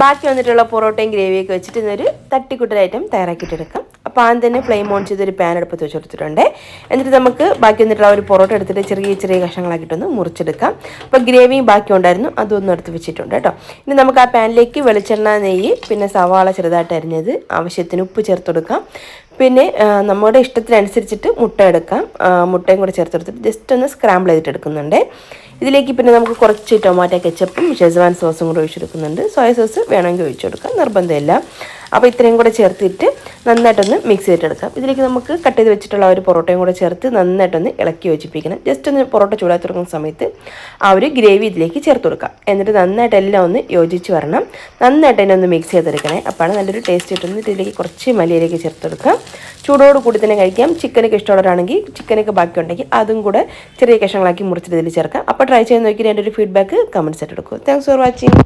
ബാക്കി വന്നിട്ടുള്ള പൊറോട്ടയും ഗ്രേവിയൊക്കെ വെച്ചിട്ട് ഇന്നൊരു തട്ടിക്കുട്ടൽ ഐറ്റം തയ്യാറാക്കിയിട്ടെടുക്കാം. അപ്പോൾ ആദ്യം തന്നെ ഫ്ലെയിം ഓൺ ചെയ്തൊരു പാൻ അടുപ്പത്ത് വെച്ച് കൊടുത്തിട്ടുണ്ട്. എന്നിട്ട് നമുക്ക് ബാക്കി വന്നിട്ടുള്ള ഒരു പൊറോട്ട എടുത്തിട്ട് ചെറിയ ചെറിയ കഷ്ണങ്ങളാക്കിയിട്ടൊന്ന് മുറിച്ചെടുക്കാം. അപ്പോൾ ഗ്രേവിയും ബാക്കി ഉണ്ടായിരുന്നു. അതൊന്നും എടുത്ത് വെച്ചിട്ടുണ്ട് കേട്ടോ. ഇനി നമുക്ക് ആ പാനിലേക്ക് വെളിച്ചെണ്ണ നെയ്യ് പിന്നെ സവാള ചെറുതായിട്ട് അരിഞ്ഞത് ആവശ്യത്തിന് ഉപ്പ് ചേർത്ത് കൊടുക്കാം. പിന്നെ നമ്മുടെ ഇഷ്ടത്തിനനുസരിച്ചിട്ട് മുട്ട എടുക്കാം. മുട്ടയും കൂടെ ചേർത്ത് കൊടുത്തിട്ട് ജസ്റ്റ് ഒന്ന് സ്ക്രാമ്പിൾ ചെയ്തിട്ട് എടുക്കുന്നുണ്ട്. ഇതിലേക്ക് പിന്നെ നമുക്ക് കുറച്ച് ടൊമാറ്റോ കെച്ചപ്പും ഷെസ്വാൻ സോസും കൂടെ ഒഴിച്ചെടുക്കുന്നുണ്ട്. സോയ സോസ് വേണമെങ്കിൽ ഒഴിച്ചു കൊടുക്കാം. നിർബന്ധമില്ല. അപ്പോൾ ഇത്രയും കൂടെ ചേർത്തിട്ട് നന്നായിട്ടൊന്ന് മിക്സ് ചെയ്തിട്ടെടുക്കാം. ഇതിലേക്ക് നമുക്ക് കട്ട് ചെയ്ത് വെച്ചിട്ടുള്ള ഒരു പൊറോട്ടയും കൂടെ ചേർത്ത് നന്നായിട്ടൊന്ന് ഇളക്കി യോജിപ്പിക്കണം. ജസ്റ്റ് ഒന്ന് പൊറോട്ട ചൂടാക്കി തുടങ്ങുന്ന സമയത്ത് ആ ഒരു ഗ്രേവി ഇതിലേക്ക് ചേർത്ത് കൊടുക്കാം. എന്നിട്ട് നന്നായിട്ട് എല്ലാം ഒന്ന് യോജിച്ച് വരണം. നന്നായിട്ട് തന്നെ ഒന്ന് മിക്സ് ചെയ്തെടുക്കണേ. അപ്പോഴാണ് നല്ലൊരു ടേസ്റ്റ് കിട്ടുന്നത്. ഇതിലേക്ക് കുറച്ച് മല്ലിയിലേക്ക് ചേർത്ത് കൊടുക്കാം. ചൂടോട് കൂടി തന്നെ കഴിക്കാം. ചിക്കനൊക്കെ ഇഷ്ടമുള്ളവരാണെങ്കിൽ ചിക്കനൊക്കെ ബാക്കി ഉണ്ടെങ്കിൽ അതും കൂടെ ചെറിയ കഷ്ണങ്ങളാക്കി മുറിച്ചിട്ട് ഇതിൽ ചേർക്കാം. അപ്പോൾ ട്രൈ ചെയ്ത് നോക്കിയിട്ട് എന്റെ ഒരു ഫീഡ്ബാക്ക് കമൻസ് ആയിട്ട് എടുക്കും താങ്ക്സ് ഫോർ വാച്ചിങ്